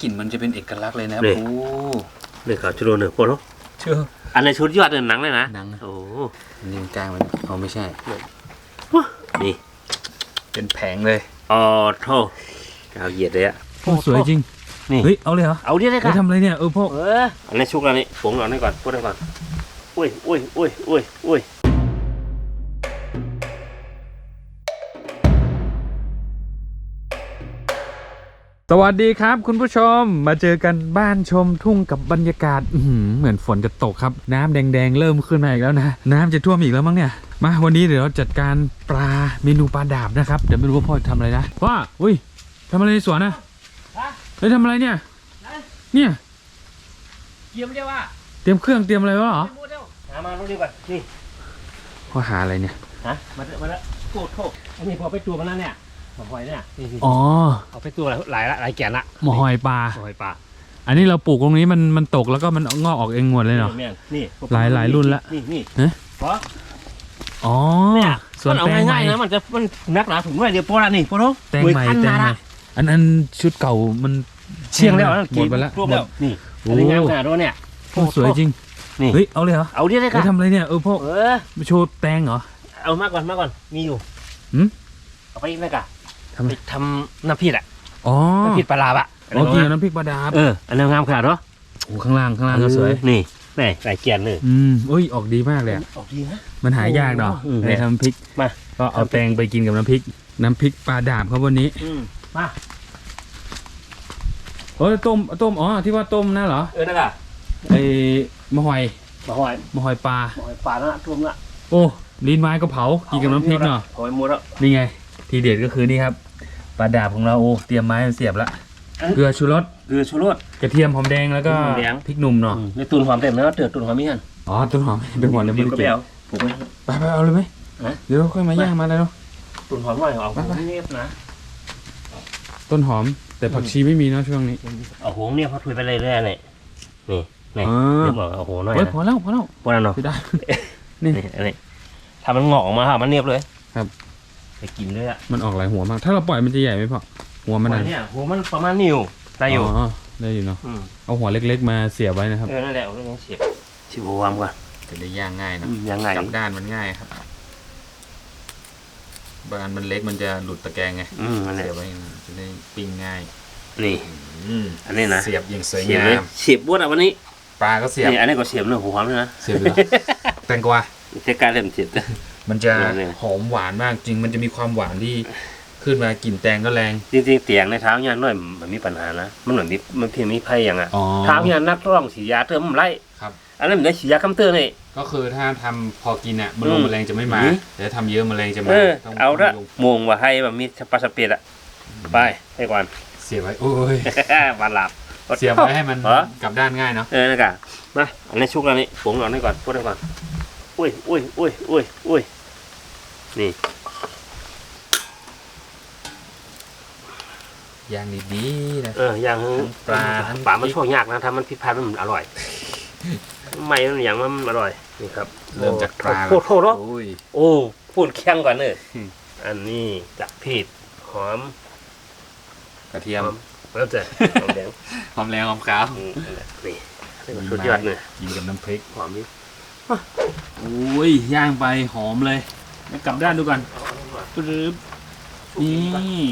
กลิ่นมันจะเป็นเอกลักษณ์เลยนะนี่โอ้นี่ขาวชุโรเนอะโปรเชื่ออันในชุดยอดเนี่ยหนังเลยนะหนังอะโอ้อันนี้มันกลางมันเอาไม่ใช่ นี่เป็นแผงเลยอ๋อโทษกาวเหยียดเลยอะ โอ้สวยจริง นี่ เฮ้ย เอาเลยเหรอเอาเรียกเลยไปค่ะทำอะไรเนี่ย เออพ่อเอออันนี้ชุกแล้วนี่ผงหน่อยนี่ก่อนพูดให้ก่อนอุ้ยอุ้ยอุ้ยอุ้ยอุ้ย สวัสดีครับคุณผู้ชมมาเจอกันบ้านชมทุ่งกับบรรยากาศอื้อหือเหมือนฝนจะตกครับ น้ำแดงๆ เริ่มขึ้นมาอีกแล้วนะ น้ำจะท่วมอีกแล้วมั้งเนี่ยมาวันนี้เดี๋ยวเราจัดการปลาเมนูปลาดาบนะครับ เดี๋ยวไม่รู้ว่าพ่อจะทำอะไรนะพ่ออุ้ยทำอะไรในสวนนะเฮ้ยทำอะไรเนี่ยเนี่ยเยี่ยมเรียกว่าเตรียมเครื่องเตรียมอะไรไว้เหรอพูดเร็วหามาลูกดีกว่านี่พ่อหาอะไรเนี่ยฮะมาเถอะมาแล้วโทษโทษอันนี้พอไปตัวมันแล้วเนี่ย หอยเนี่ยนี่นี่อ๋อเอาไปตัวหลายละหลายแกนละหมอหอยปลาหอยปลาอันนี้เราปลูกตรงนี้มันมันตกแล้วก็มันงอกออกเองหมดเลยเนาะ นี่นี่หลายหลายรุ่นละ นี่นี่ฮะเพราะอ๋อเนี่ยส่วนมันเอาแตงใหม่ง่ายๆนะมันจะมันนักหนาถุงไว้เดี๋ยวโปรละนี่โปรโนแตงใหม่ขั้นแตมางใหม่ละอันอันชุดเก่ามันเชียงแล้วหมดไปแล้วรวมแล้วนี่โอ้ อันนี้งามขนาดนั้นเนี่ย โอ้สวยจริงนี่ เฮ้ยเอาเลยเหรอเอาเรียกเลยไปค่ะทำอะไรเนี่ยเออพ่อเออมาโชว์แตงเหรอ เอามากก่อนมากก่อนมีอยู่หืม เอาไปอีกไหมกะทำไม ไปทำน้ำพริกอะอ๋อน้ำพริกปลาลาบอะอ๋อกินกับน้ำพริกปลาดาบเอออันนี้งามขนาดเนาะโอ้ข้างล่างข้างล่างก็สวยนี่นี่หลายแกนเลยอืมโอ้ยออกดีมากเลยอะออกดีนะ มันหายากเนาะอืมไอ้ทำพริกมา ก็เอาแตงไปกินกับน้ำพริก น้ำพริกปลาดาบครับวันนี้อืมมาโอ้ยต้มต้มอ๋อที่ว่าต้มนะเหรอเออนั่นกะไอ้มะหอยมาหอยมะหอยปลามาหอยปลานะทุ่มละโอ้ลิ้นไม้ก็เผากินกับน้ำพริกเนาะหอยมูแล้วนี่ไง ทีเด็ดก็คือนี่ครับ ปลาดาบของเราโอ้เตรียมไม้มาเสียบละเกลือชูรสเกลือชูรส กระเทียมหอมแดงแล้วก็หอมแดง พริกหนุ่มเนาะในตุนหอมเต็มแล้วเตือตุนหอมมีหันอ๋อต้นหอมเป็นหอมเลยไม่ก็ได้ไปเก็บเอาผมไปไปไปเอาเลยไหมฮะ เดี๋ยวค่อยมาย่างมาเลยเนาะ ตุนหอมหน่อยเอาไปไป เนียบนะต้นหอมแต่ผักชีไม่มีเนาะช่วงนี้ เอาหงเนี่ยพอถุยไปเรื่อยๆนี่นี่นี่อ่า เรียบร้อยเอาหงหน่อยเฮ้ยนะพอแล้วพอแล้วพวกนั้นเนาะไม่ได้ นี่ นี่อันนี้ถ้ามันงอกออกมาค่ะมันเนียบเลยครับ ไปกินเลยอะมันออกหลายหัวมาก ถ้าเราปล่อยมันจะใหญ่ไหมพ่อหัวมันหอะอยเนี่ยหัวมันประมาณนิ้วได้อยู่อ๋อได้อยู่เนาะอืมเอาหัวเล็กๆมาเสียบไว้นะครับ เออนั่นแหละเอาเรื่องนี้เสียบชิบวามก่อนจะได้ย่างง่ายเนอะอืมยังไงกลับด้านมันง่ายครับบานมันเล็กมันจะหลุดตะแกรงไงอืมนั่นแหละเสียบไว้จะได้ปิ้งง่ายนี่ อืมอันนี้นะเสียบอย่างสวยเสียบงาเลยมเสียบบ้วนอะวันนี้ปลาก็เสียบนี่อันนี้ก็เสียบเนื้อหัวหอมเลยนะเสียบเลยเหรอแตงกวาเจ๊การเล่มเสียบ มันจะเออเนี่ยหอมหวานมากจริง มันจะมีความหวานที่ขึ้นมากลิ่นแตงก็แรง จริงๆเตียงในเท้ายันน้อยมันมีปัญหานะมันเหมือนมีมันเพียงมีไพ่อย่างอะอ๋อเท้ายันนักร้องสียาเติมมันไล่ครับอันนั้นมันได้สียาคำเตือนนี่ก็คือถ้าทำพอกินอะมันลงอืมแมลงจะไม่มาอืมแต่ถ้าทำเยอะแมลงจะมาเออต้งเอาละลงมวงว่าให้แบบมีสปาสเปียดอะไปให้ก่อนเสียบไว้โอ้ยบานหลับเสียบไว้ให้มันเหรอกลับด้านง่ายเนาะเออนะกะมาอันนี้ชุกแล้วนี่ผงหลอนให้ก่อนพูดให้ก่อน อุ้ยอุ้ยอุ้ยอุ้ยอุ้ยนี่ย่างดีๆนะเอออย่างทั้งปลาทั้งปลามันช่วยยากนะถ้ามันผิดพลาดมันอร่อยไม่มันอย่างมันอร่อยนี่ครับ เริ่มจากปลาโคตรโคตรโอ้ยโอ้พูดแข้งก่อนเนอะอืมอันนี้จากผิดหอม กระเทียมหอมแล้วจะหอมแดงหอมแรงหอมขาวอืมนั่นแหละนี่นี่ก็สุดยอดเลยกินกับน้ำพริกหอมนี่ โอ้ยย่างไปหอมเลยแล้วกลับด้านดูกันปึ๊บนี่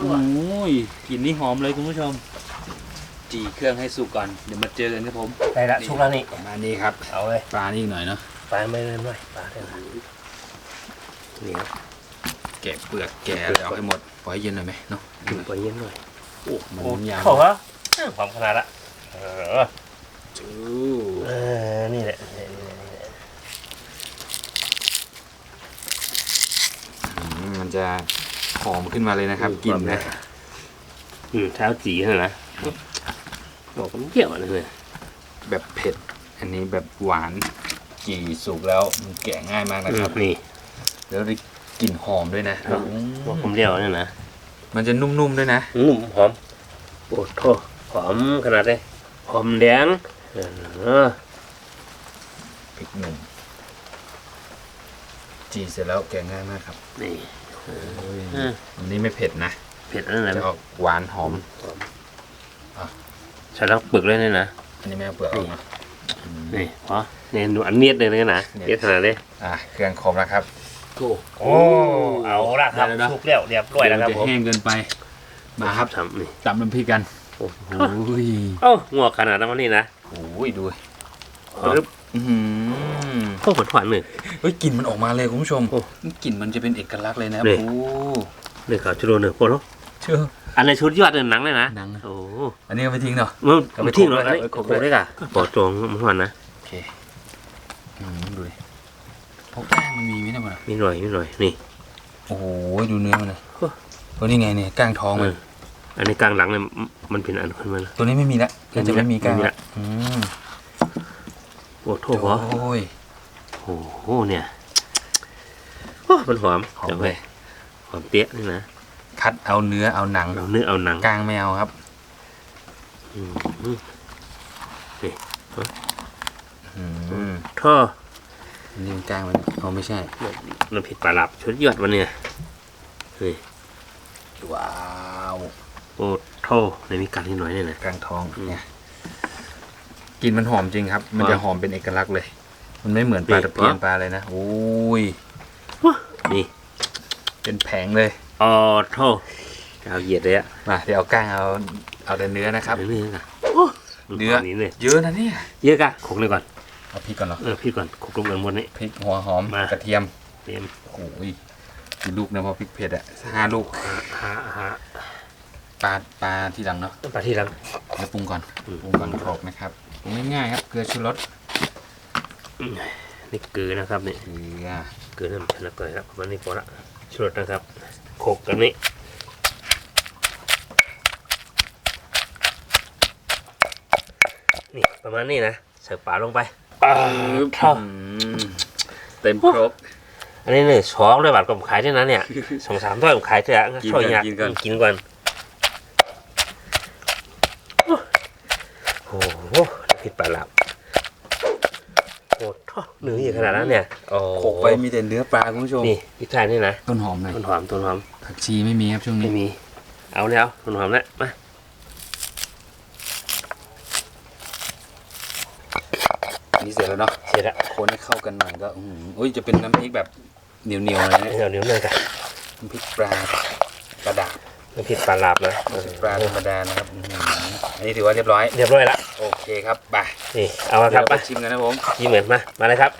โอ้ยกลิ่นนี่หอมเลยคุณผู้ชม จีเครื่องให้สุกก่อน เดี๋ยวมาเจอกันครับผมได้ละชุกแล้วนี่ประมาณนี้ครับ เอาเลยปลานี่อีกหน่อยเนาะปลาไม่เล่นด้วยปลาได้ละนี่ครับแกะเปลือกแกะอะไรออกให้หมดปล่อยให้เย็นหน่อยไหมเนาะกินไปเย็นหน่อยโอ้มันโอ้ยาวเขาวะหอมขนาดละเออ จู้ เออนี่แหละนี่แหละนี่แหละ อื มมันจะหอมขึ้นมาเลยนะครับกลิ่นนะอืมเท้าจีเท่านั้นนะบอกมันเกี่ยวอะไรเลยแบบเผ็ด อันนี้แบบหวานจีสุกแล้วมันแกะง่ายมากนะครับนี่แล้วได้กลิ่นหอมด้วยนะครับบอกผมเดียวเนี่ยนะมันจะนุ่มๆด้วยนะนุ่มหอมโอ้โหหอมขนาดเลยหอมแดงเออพริกหนุ่มจีเสร็จแล้วแกะง่ายมากครับนี่โอ้ยอืมอันนี้ไม่เผ็ดนะเผ็ดนั่นแหละจะออกหวานหอมใส่ทั้งปึกเลยนี่นะ อันนี้ไม่เอาเปลือกออกมานี่พอเนี่ยดูอันเนียดเลยนะเนียดเนียดขนาดนี้อะเครื่องครบแล้วครับโอ้เอาละครับได้แล้วนะสุกแล้วเรียบร้อยแล้วครับเดี๋ผมจะแห้งเกินไป มาครับทำนี่ตำน้ำพริกกัน โอ้โหโอ้ยเอ้างอกขนาดนั้นวะนี่นะโอ้ยดู ปึ๊บ อื้อหือโอ้หวานหวานๆเลย เฮ้ยกลิ่นมันออกมาเลยคุณผู้ชมโอ้กลิ่นมันจะเป็นเอกลักษณ์เลยนะนี่ โอ้เนื้อขาวชุโรเนื้อโคตรเชื่อ อันในชุดยอดเนื้อหนังเลยนะหนัง โอ้อันนี้เอาไปทิ้งเนาะ มันเอาไปไม่ทิ้งหรอกโขลกไอ้ไว้โขลกโขลกได้ก่ะปอจงมันหวานนะโอเคอืมดูดิพกแป้งมันมีไหมเนี่ยมันอะมีหน่อยมีหน่อยนี่ โอ้โหดูเนื้อมันเลยโอ้ ตัวนี้ไงเนี่ยก้างท้องเอมันออันนี้กลางหลังเนี่ยมันเป็นอันขึ้นมาแล้ว ตัวนี้ไม่มีละก็จะไม่มีก้างไม่มีละ ละอืมโอ้โทษเหรอโอ้ยโอ้โหเนี่ยโอ้มันหอมหอมจังเลเลยยหอมเตี้ยนี่นะคัดเอาเนื้อเอาหนังเอาเนื้อเอาหนังก้างไม่เอาครับอืมอืมท่ออันนี่มันก้างมันเอาไม่ใช่น้ำพริกปลาหลับชุดยอดวันเนี่ยนี่ว้าวโอ้โทในมีกัดนิดหน่อยเนี่ยนะก้างท้องอืมเนี่ย กลินมันหอมจริงครับ มันหอมจะหอมเป็นเอกลักษณ์เลย มันไม่เหมือนปลานี่ตะเพียนหอมปลาเลยนะโอ้ยนี่เป็นแผงเลยออโทเอาเหยียดเลยอะมาเดี๋ยวเอาก้างเอาเอาแต่เนื้อนะครับเนื้อค่ะเนื้อนี้เนี่ยเยอะนะเนี่ยเยอะกะคลุกเลยก่อนเอาพริกก่อนเหรอเออพี่ก่อนคลุกลงกันบนนี้พริกหัวหอมมากระเทียมเตรียมโอ้ยกี่ลูกนะพอพริกเผ็ดอะห้าลูกหาหา ปลาปลาที่หลังเนาะต้องไปที่หลัง เดี๋ยวปรุงก่อนอืม ปรุงก่อนโขลกนะครับปรุงง่ายๆครับเกลือชูรสนี่เกลือนะครับนี่เกลือเกลือน้ำชนะก่อนครับประมาณนี้พอละชุดนะครับโขกกันนี้นี่ประมาณนี้นะใส่ปลาลงไปอ่าเท่าอืมเต็มครบ อันนี้เนี่ยช้องด้วยบาทผมขายที่นั้นเนี่ยสองสามถ้วยผมขายเถอะกินช่วยก่อนอยากกินก่อนกินก่อนโอ้ โหผิดปลาหลับโอ้โหเนื้อใหญ่ขนาดนั้นเนี่ยโอ้โขลกไปมีแต่เนื้อปลาคุณผู้ชมนี่พริกไทยนี่นะต้นหอมหน่อยต้นหอมต้นหอมผักชีไม่มีครับช่วงไม่นี้มี เอาแล้วต้นหอมแล้วมาอันนี่เสร็จแล้วเนาะเสร็จละคนให้เข้ากันหน่อยก็อืมอุ้ยจะเป็นน้ำพริกแบบเหนียวๆเลยนะเดี๋ยวเดี๋ยวเลยกันน้ำพริกปลากระดาษ น้ำพริกปลาหลับนะน้ำพริกปลาธรรมดานะครับอื้อหืออันนี้ถือว่าเรียบร้อย เรียบร้อยละโอเคครับไปนี่เอาละคเดี๋ยรัวบเรามาไปชิมกันนะผมกินเหมือนมามาเลยครับ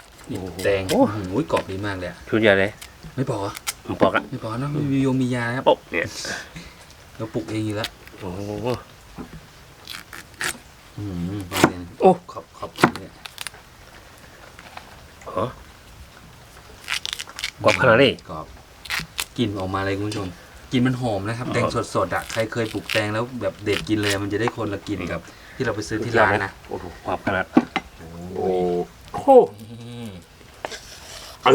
แดงโอ้โอ้โหกรอบดีมากเลยอะชุดใหญ่เลยไม่พอผมบอกอะไม่พอเนอะไม่มีโยมมียานะครับโป๊ะเนี่ยเราปลูกเองอยู่แล้วโอ้โห อืมโอ้ ขอบขอบคุณเนี่ยอ๋อกรอบขนาดนี้กรอบกลิ่นออกมาเลยคุณผู้ชม กลิ่นมันหอมนะครับ แตงสดๆอะใครเคยปลูกแตงแล้วแบบเด็ดกินเลยมันจะได้คนละกลิ่นกับ ที่เราไปซื้อที่ร้านนะโอ้โหความขนาดโอ้โอ้โหนี่เอ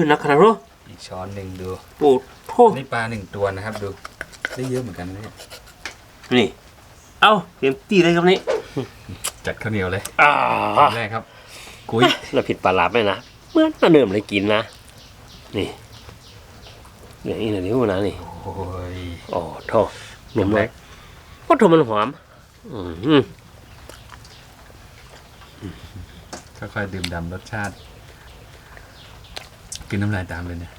อนักขนาดรู้อีกช้อนหนึ่งดูโอ้โหนี่ปลาหนึ่งตัวนะครับดู ได้เยอะเหมือนกันนะเนี่ยนี่ เอ้าเตรียมตีเลยครับนี่จัดข้าวเหนียวเลยอ่าคำแรกครับกุ้ยเราผิดปลาหลับไหมนะเมื่อน่าเดิมเลยกินนะนี่ อย่างนี้นะนิ้วนะนี่โอ้ยโอ้โทษหนุ่มเลยก็โทมันหอมอืมค่อยๆดื่มดำรสชาติ กินน้ำลายตามเลยเนี่ย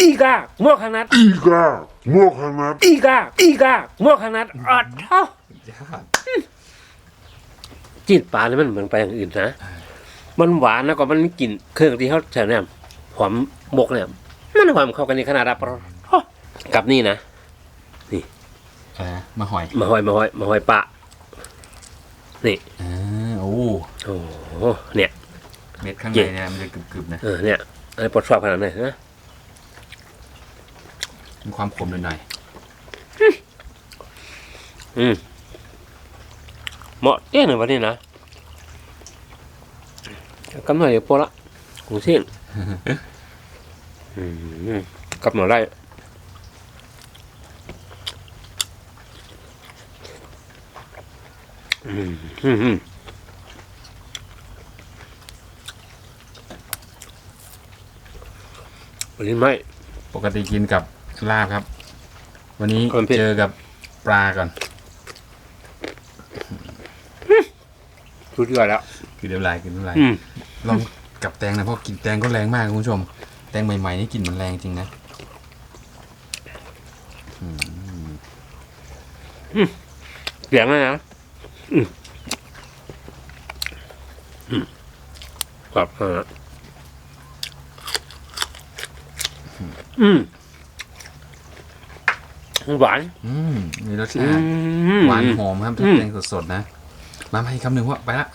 อีกาหมวกขนาด Iga, Mohamed, อีกาอีกาหมวกขนาดอะเท่ายอด จีนปลาเนี่ยมันเหมือนปลาอย่างอื่นนะ มันหวานแล้วก็มันมีกลิ่นเครื่องที่เขาใส่เนี่ยหอมหมกเนี่ย มันหอมเข้ากันในขนาดรับกับนี่นะอ่ามาหอย มาหอยมาหอยมาหอยปะนี่อ่าโอ้โอ้โหเนี่ยเม็ดข้างในเนี่ยมันจะกรึบๆนะเออเนี่ยอันนี้ปลดชอบขนาดไหนนะมีความขมหน่อยอืม เหมาะเอ๊ะหนึ่งวันนี้นะกำหน่อยเดี๋ยวพอละหูเส้นอืมกำหน่อยได้อืมอืมอืมวันนี้ไม่ปกติกินกับลาบครับ วันนี้คนผิดเจอกับปลาก่อน ชุดยอดแล้ว คือเดี๋ยวลายคือเดี๋ยวลายอืม ลองกับแตงนะเพราะกลินแตงก็แรงมากคุณผู้ชม แตงใหม่ๆนี่กลิ่นมันแรงจริงนะเสียงเลยนะอืมอืมกรอบมากอืมหวานอืมมีรสอืชาติม หวานหอมครับอืม แตงสดๆนะ มาให้คำหนึ่งว่าไปละ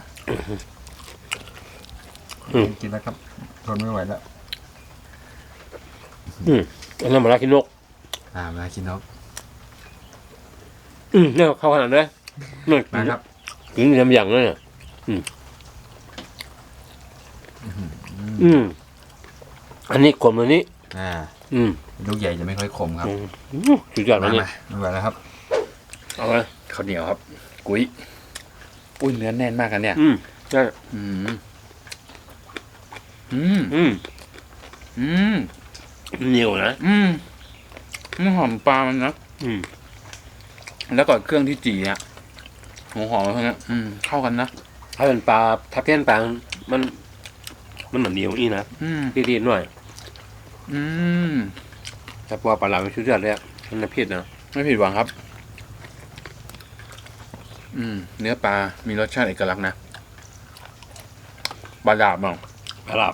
อืม กินแล้วครับทนไม่ไหวแล้วอันนั้นมาลากินนกอ่ามากินนกอืมเนี่ยเข้าขนาดเลยเนี่ยมาครับกินยำอย่างเลยเนี่ยอืม อืม อันนี้ขมอันนี้ อ่าอืมลูกใหญ่จะไม่ค่อยขมครับอืมสุดยอดมาอันนี้มาไม่ไหวแล้วครับ เอาเลยข้าวเหนียวครับ กุ้ย อุ้ยเนื้อแน่นมากกันเนี่ยอืมได้อืมอืมอืมอืมเหนียวนะอืมมันหอมปลามันนะอืมแล้วก็เครื่องที่จีอะหัวหอมพวกนี้อืมเข้ากันนะถ้าเป็นปลาถ้าเพี้ยนปลามัน มันเหมือนเหนียวอีนะอืมดีๆหน่อย อืมแต่พอปลาหลามันชุดยอดเลยอะมันน่าเพียดนะไม่ผิดหวังครับ อืม เนื้อปลา มีรสชาติเอกลักษณ์นะปลาดาบมั้งปลาหลาบ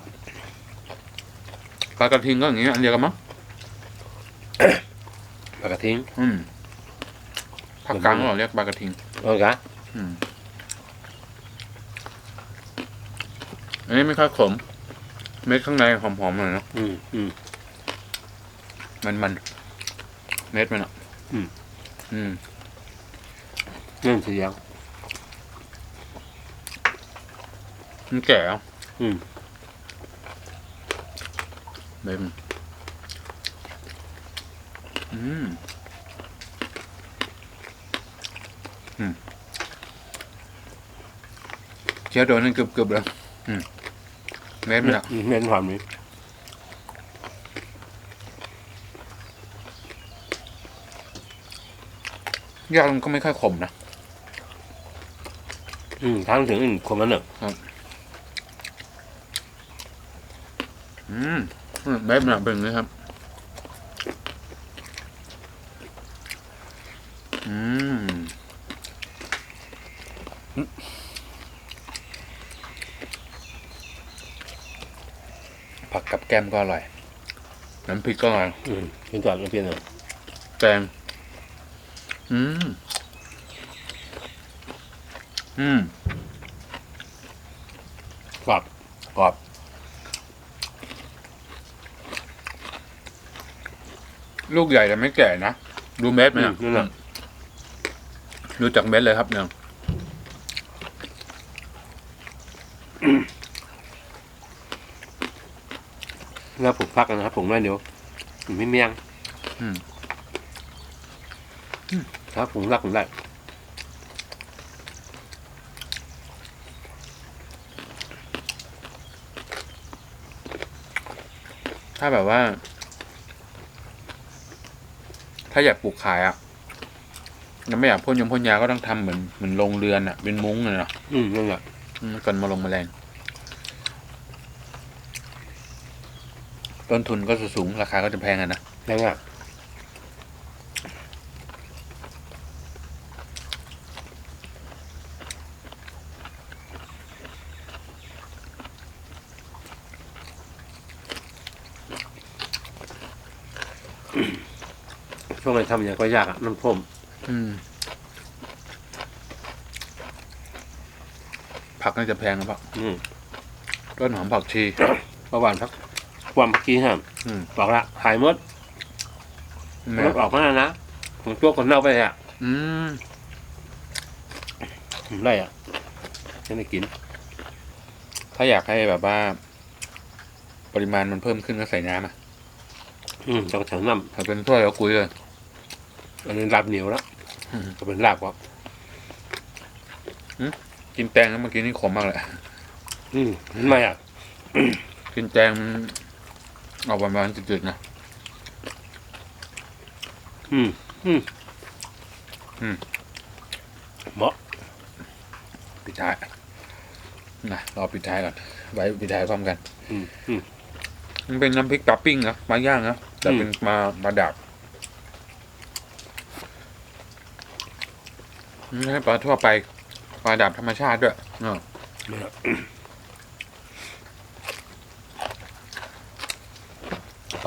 ปลากระทิงก็อย่างเงี้ยอันเดียวกันมั้งปลากระทิง อืมภาคกลางเราเรียกปลากระทิงเอากะอืมอันนี้ไม่ค่อยขม เม็ดข้างในหอมๆหน่อยเนาะอืมอืมมันมันเม็ดมันอะ อืม อืม นั่นสียงมันแก่อะอืมเม็ดมันอืม อืมเคี้ยวโดนนั่นกรึบๆเลยอืมเม็ดมันอะอืมเน้นความนี้ยอดมันก็ไม่ค่อยขมนะ อืมทั้งถึงอื่นคนมันเนอะอืมเม็ดมันอะเป็นอย่างนี้ครับ อืมผักกับแก้มก็อร่อย น้ำพริกก็อร่อยอืมเป็นจอดมันเพี้ยนเนอะแกงอืม อืมกรอบกรอบลูกใหญ่แต่ไม่แก่นะดูเม็ดไหมอืมอะนั่นแหละดูจากเม็ดเลยครับเนี่ยแล้วผมพักกันนะครับ ผมไม่เดี๋ยวผมไม่เมียงอืมครับผมรักผมได้ ถ้าแบบว่า ถ้าอยากปลูกขายอะยังไม่อยากพ่นยมพ่นยาก็ต้องทำเหมือนเหมือนโรงเรือนอะ เป็นมุ้งเลยเนาะอืมนั่นแหละอืมกันมาลงแมลงต้นทุนก็จะสูงราคาก็จะแพงอะนะนั่นแหละ ช่วงไหนทำอย่างก็ยากอะน้ำท่วมอืม ผักน่าจะแพงนะพ่ออืมต้นหอมผักชี ประวันพักความเมื่อกี้ฮะอืม บอกละหายหมดแม่รถออกมาแล้วนะผมตัวคนเน่าไปอะอืมได้อะยังไม่กิน ถ้าอยากให้แบบว่า ปริมาณมันเพิ่มขึ้นก็ใส่น้ำอะอืมจะกระเถิงน้ถ้าเป็นถ้วยแล้วกุยเลยำ อันนี้ลาบเหนียวแล้วอืม ก็เป็นลาบครับกินแตงแล้วเมื่อกี้นี่ขมมากเลยอืมเห็นไหมอะกินแตงมันเอาประมาณจืดๆนะ อืมอืมอืม เหมาะปิดท้ายนะรอปิดท้ายก่อนไว้ปิดท้ายพร้อมกัน อืมอืม มันเป็นน้ำพริกปลาปิ้งนะมาย่างนะแต่เป็นมามาดับ ไม่ใช่ปลาทั่วไปปลาดับธรรมชาติด้วยเออ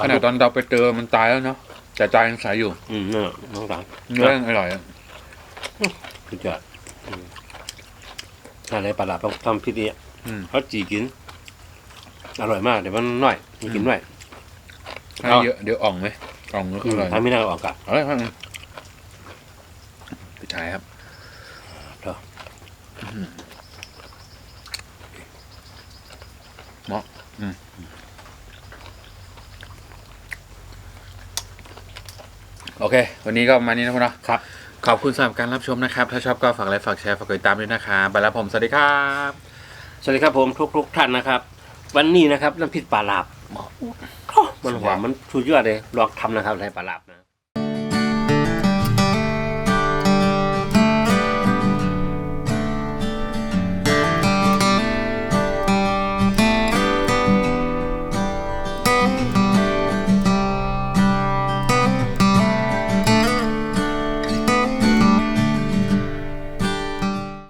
ขนาดตอนเราไปเจอมันตายแล้วเนาะแต่ใจยังใสอยู่อืมนั่นแหละน้องสาวเนื้อยังอร่อยอะสุดยอดอืมอะไรปลาหลาดต้องทำพิธีอืม เขาจีกิน อร่อยมากเดี๋ยวมันน้อยมีกินด้วยให้เยอะเดี๋ยวอ่องไหมอ่องก็อร่อยทำไม่น่าออกอะอร่อยมากปิดท้ายครับ เหรอ อืมเหมาะอืมโอเค วันนี้ก็ประมาณนี้นะคุณเนาะครับ ขอบคุณสำหรับการรับชมนะครับ ถ้าชอบก็ฝากไลค์ฝากแชร์ฝากกดติดตามด้วยนะครับไปแล้วผมสวัสดีครับ สวัสดีครับผมทุกทุกๆท่านนะครับ วันนี้นะครับน้ำพริกปลาหลาบมันหอมมันสุดยอดเลยลองทำนะครับในปลาหลาบนะ